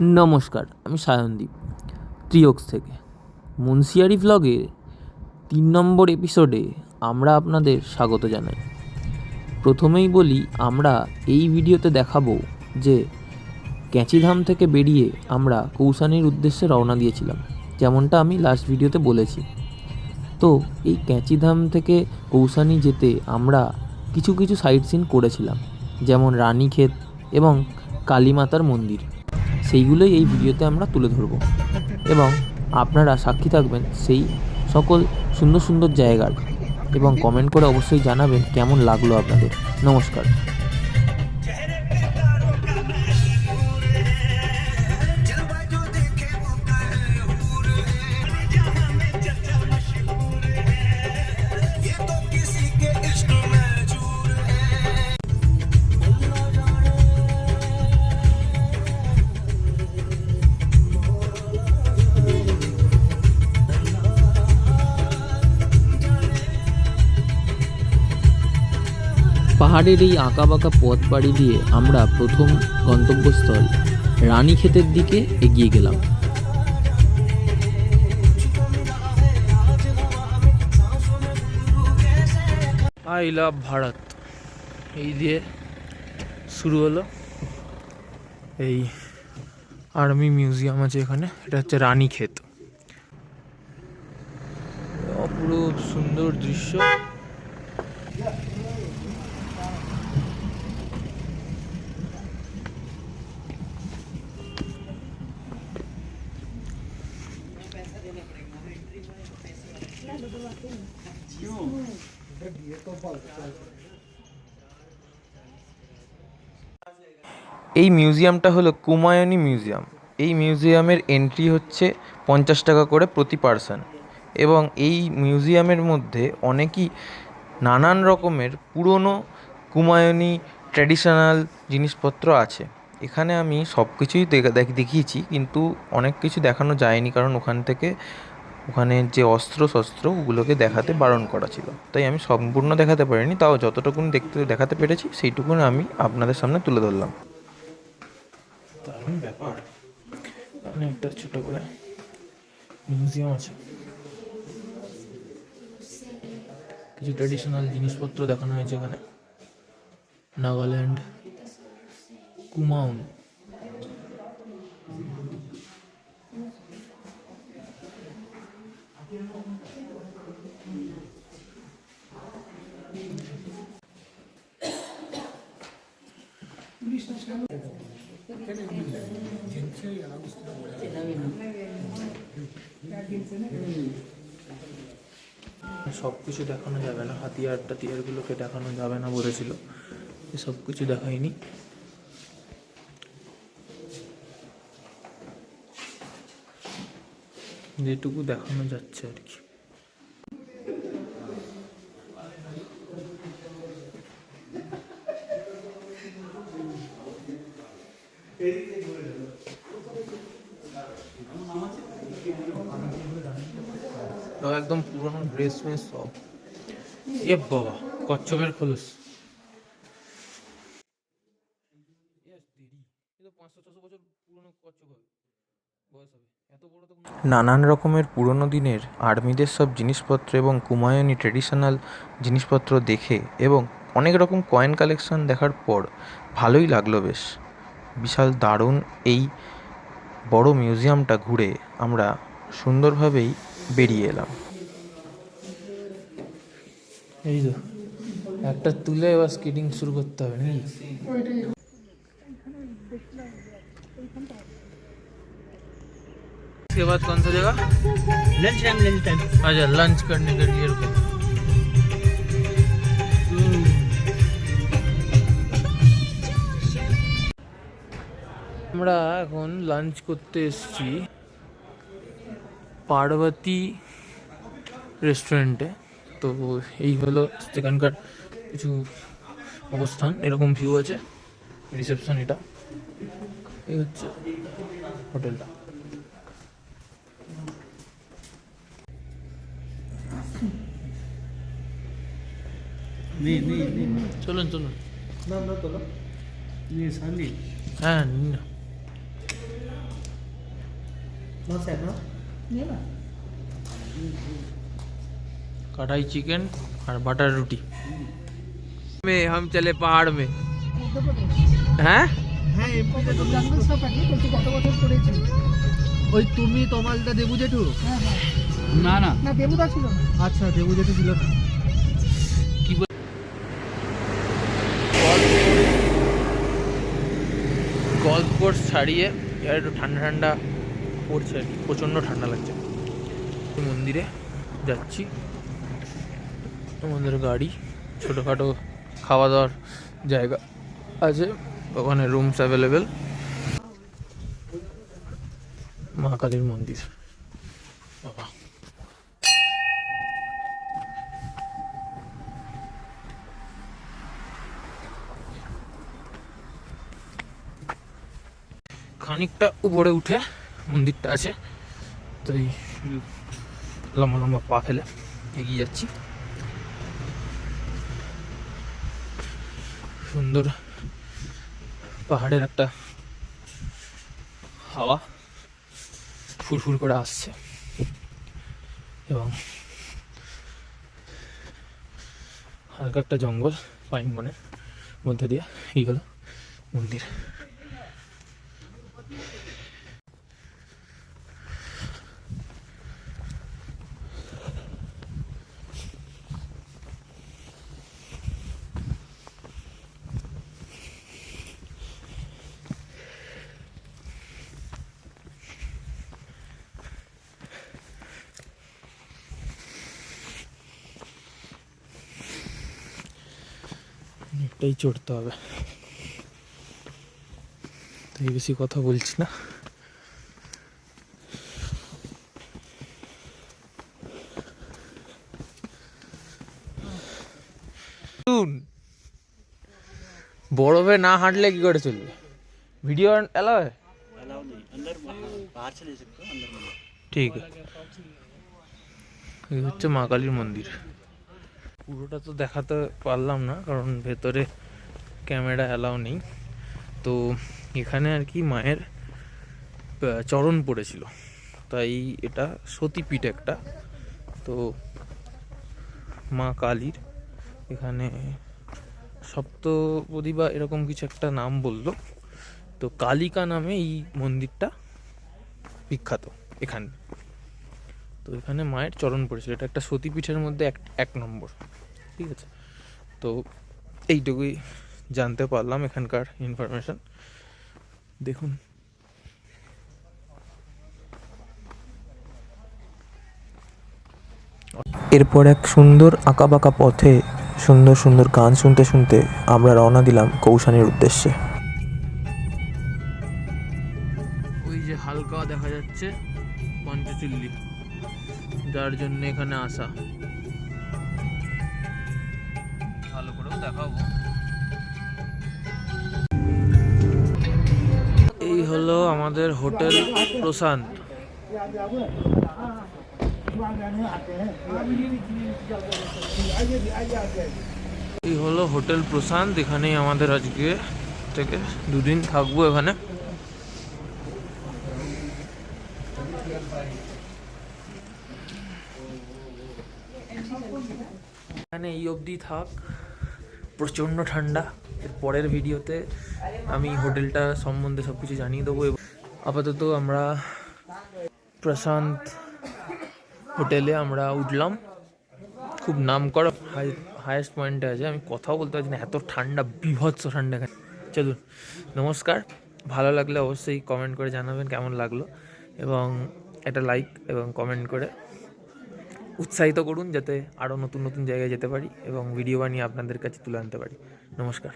নমস্কার, আমি সায়নদীপ, ত্রিয়ক্স থেকে। মুন্সিয়ারি ভ্লগে তিন নম্বর এপিসোডে আমরা আপনাদের স্বাগত জানাই। প্রথমেই বলি, আমরা এই ভিডিওতে দেখাবো যে ক্যাঁচিধাম থেকে বেরিয়ে আমরা কৌসানির উদ্দেশ্যে রওনা দিয়েছিলাম, যেমনটা আমি লাস্ট ভিডিওতে বলেছি। তো এই ক্যাঁচিধাম থেকে কৌসানি যেতে আমরা কিছু কিছু সাইট সিন করেছিলাম, যেমন রানীক্ষেত এবং কালীমাতার মন্দির। সেইগুলোই এই ভিডিওতে আমরা তুলে ধরব। এবং আপনারা সাক্ষী থাকবেন সেই সকল সুন্দর সুন্দর জায়গার। এবং কমেন্ট করে অবশ্যই জানাবেন কেমন লাগল আপনাদের। নমস্কার। পাহাড়ের এই আঁকাবাঁকা পথ পাড়ি দিয়ে আমরা প্রথম গন্তব্যস্থল রানীক্ষেতের দিকে এগিয়ে গেলাম। আই লাভ ভারত এই দিয়ে শুরু হলো। এই আর্মি মিউজিয়াম আছে এখানে, এটা হচ্ছে রানীক্ষেত। অপরূপ সুন্দর দৃশ্য। এই মিউজিয়ামটা হলো কুমায়ুনী মিউজিয়াম। এই মিউজিয়ামের এন্ট্রি হচ্ছে পঞ্চাশ টাকা করে প্রতি পার্সন এবং এই মিউজিয়ামের মধ্যে অনেকই নানান রকমের পুরনো কুমায়ুনী ট্র্যাডিশনাল জিনিসপত্র আছে। এখানে আমি সব কিছুই দেখ- দেখিয়েছি, কিন্তু অনেক কিছু দেখানো যায়নি, কারণ ওখান থেকে ওখানে যে অস্ত্র শস্ত্র ওগুলোকে দেখাতে বারণ করা ছিল। তাই আমি সম্পূর্ণ দেখাতে পারিনি, তাও যতটুকুন দেখতে, দেখাতে পেরেছি, সেইটুকুন আমি আপনাদের সামনে তুলে ধরলাম। ব্যাপার। এখানে একটা ছোট করে মিউজিয়াম আছে। কিছু ট্র্যাডিশনাল জিনিসপত্র দেখানো হয়েছে এখানে নাগাল্যান্ড, কুমাউন। সব কিছু দেখানো যাবে না হাতিয়ার টাতিয়ারগুলোকে দেখানো যাবে না বলেছিল। সব কিছু দেখায়নি যেটুকু দেখানো যাচ্ছে আর কি। একদম পুরোনো ড্রেস মেস সব। এ বাবা কচ্ছপের খোলস। নানান রকমের পুরনো দিনের আর্মিদের সব জিনিসপত্র এবং কুমায়ুনি ট্রেডিশনাল জিনিসপত্র দেখে এবং অনেক রকম কয়েন কালেকশন দেখার পর ভালোই লাগল বেশ। বিশাল দারুণ এই বড় মিউজিয়ামটা ঘুরে আমরা সুন্দরভাবেই বেরিয়ে এলাম। এই তো একটা তুলে এবার স্কেটিং শুরু করতে হবে নাকি? इसके बाद कौन सा जगह लंच टाइम लंच टाइम अच्छा लंच करने के लिए रुके আমরা এখন লাঞ্চ করতে এসেছি পার্বতী রেস্টুরেন্টে তো এই হলো সেখানকার কিছু অবস্থান এরকম ভিউ আছে রিসেপশন এটা এই হচ্ছে হোটেলটা नहीं नहीं नहीं চলুন চলুন ना ना तो ये शादी হ্যাঁ নিন না कढ़ाई चिकन और बटर रोटी में हम चले पहाड़ में हैं হ্যাঁ এমপিতে তুমি জঙ্গল সাফারি বলছি কত বছর করেছি ওই তুমি তোমালটা দেবু জেঠু হ্যাঁ হ্যাঁ না না না দেবুদা ছিল না আচ্ছা দেবু জেঠু ছিল না কোর্স ছাড়িয়ে এবার একটু ঠান্ডা ঠান্ডা পড়ছে আর কি। প্রচণ্ড ঠান্ডা লাগছে। মন্দিরে যাচ্ছি। আমাদের গাড়ি, ছোটোখাটো খাওয়া দাওয়ার জায়গা আছে। ওখানে রুমস অ্যাভেলেবেল মা কালীর মন্দির। খানিকটা উপরে উঠে মন্দিরটা আছে। তো এই লম্বা লম্বা পা ফেলে এগিয়ে যাচ্ছি। সুন্দর পাহাড়ের একটা হাওয়া ফুরফুর করে আসছে। এবং হালকা একটা জঙ্গল পাইন বনের মধ্যে দিয়ে এই হলো মন্দির। অনেকটাই চড়তে হবে। তাই বেশি কথা বলছি না। বরফে না হাঁটলে কি করে চলবে? ভিডিও এলাও ঠিক এই হচ্ছে মা কালীর মন্দির। পুরোটা তো দেখাতে পারলাম না, কারণ ভেতরে ক্যামেরা অ্যালাউ নেই। তো এখানে আর কি মায়ের চরণ পড়েছিল। তাই এটা সতীপীঠ একটা। তো মা কালীর এখানে সপ্তপদী বা এরকম কিছু একটা নাম বলল। তো কালিকা নামে এই মন্দিরটা বিখ্যাত এখানে। তো এখানে মায়ের চরণ পড়েছিল। এটা একটা সতীপীঠের মধ্যে এক এক নম্বর, ঠিক আছে? তো এইটুকুই জানতে পারলাম এখানকার ইনফরমেশন দেখুন। এরপর এক সুন্দর আঁকাবাঁকা পথে সুন্দর সুন্দর গান শুনতে শুনতে আমরা রওনা দিলাম কৌশানির উদ্দেশ্যে। ওই যে হালকা দেখা যাচ্ছে, পঞ্চচুল্লি। যার জন্য এখানে আসা। ভালো করেও দেখাবো। এই হলো আমাদের হোটেল প্রশান্ত। এই হলো হোটেল প্রশান্ত এখানেই আমাদের আজকে থেকে দুদিন থাকব এখানে। এখানে এই অবধি থাক। প্রচণ্ড ঠান্ডা। এর পরের ভিডিওতে আমি হোটেলটা সম্বন্ধে সব কিছু জানিয়ে দেবো আপাতত আমরা প্রশান্ত হোটেলে আমরা উঠলাম। খুব নাম করা হায়েস্ট পয়েন্টে আছে। আমি কথাও বলতে পারছি না। এত ঠান্ডা, বিভৎস ঠান্ডা এখানে। চলুন, নমস্কার। ভালো লাগলে অবশ্যই কমেন্ট করে জানাবেন কেমন লাগল। এবং একটা লাইক এবং কমেন্ট করে উৎসাহিত করুন যাতে আরও নতুন নতুন জায়গায় যেতে পারি এবং ভিডিও বানিয়ে আপনাদের কাছে তুলে আনতে পারি। নমস্কার।